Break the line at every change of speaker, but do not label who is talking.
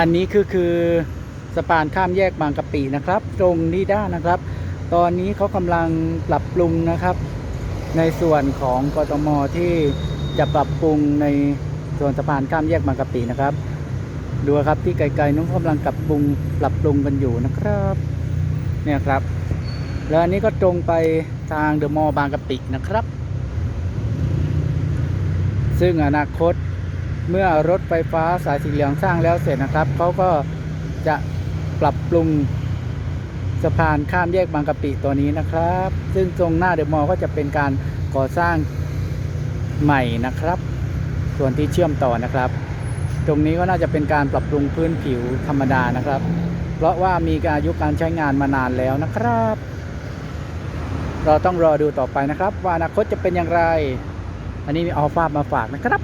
อันนี้คือคือสะพานข้ามแยกบางกะปินะครับ ตรงนี้ด้านนะครับ ตอนนี้เขากำลังปรับปรุงนะครับ ในส่วนของกทมที่จะปรับปรุงในส่วนสะพานข้ามแยกบางกะปินะครับ ดูครับที่ไกลๆนู้นกำลังปรับปรุงปรับปรุงกันอยู่นะครับ เนี่ยครับ แล้วอันนี้ก็ตรงไปทางเดอะมอลล์บางกะปินะครับ ซึ่งอนาคต เมื่อรถไฟฟ้าสายสีเหลืองสร้างแล้วเสร็จนะครับเขาก็จะปรับปรุงสะพานข้ามแยกบางกะปิตัวนี้นะครับ ซึ่งตรงหน้าเดอะมอลล์ก็จะเป็นการก่อสร้างใหม่นะครับ ส่วนที่เชื่อมต่อนะครับ ตรงนี้ก็น่าจะเป็นการปรับปรุงพื้นผิวธรรมดานะครับ เพราะว่ามีการอายุการใช้งานมานานแล้วนะครับ เราต้องรอดูต่อไปนะครับ ว่าอนาคตจะเป็นอย่างไร อันนี้มีเอาภามาฝากนะครับ